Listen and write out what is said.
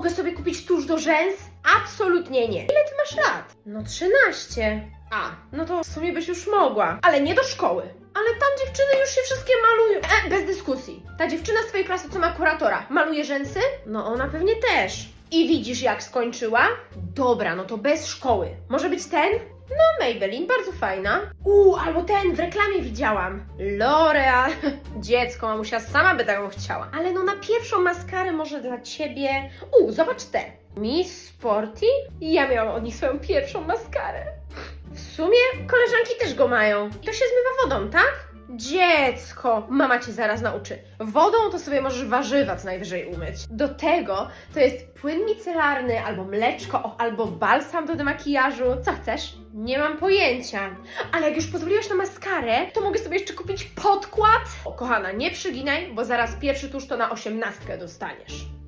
mogę sobie kupić tuż do rzęs? Absolutnie nie. Ile ty masz lat? No 13. A, no to w sumie byś już mogła. Ale nie do szkoły. Ale tam dziewczyny już się wszystkie malują. E, bez dyskusji. Ta dziewczyna z twojej klasy, co ma kuratora, maluje rzęsy? No ona pewnie też. I widzisz, jak skończyła? Dobra, no to bez szkoły. Może być ten? No, Maybelline, bardzo fajna. Uuu, albo ten, w reklamie widziałam. L'Oreal. Dziecko, mamusia sama by taką chciała. Ale no na pierwszą maskarę może dla ciebie... Uuu, zobacz te. Miss Sporty? Ja miałam od nich swoją pierwszą maskarę. W sumie koleżanki też go mają. I to się zmywa wodą, tak? Dziecko, mama cię zaraz nauczy. Wodą to sobie możesz warzywa co najwyżej umyć. Do tego to jest płyn micelarny, albo mleczko, albo balsam do makijażu. Co chcesz? Nie mam pojęcia. Ale jak już pozwoliłaś na maskarę, to mogę sobie jeszcze kupić podkład. O, kochana, nie przyginaj, bo zaraz pierwszy tusz to na osiemnastkę dostaniesz.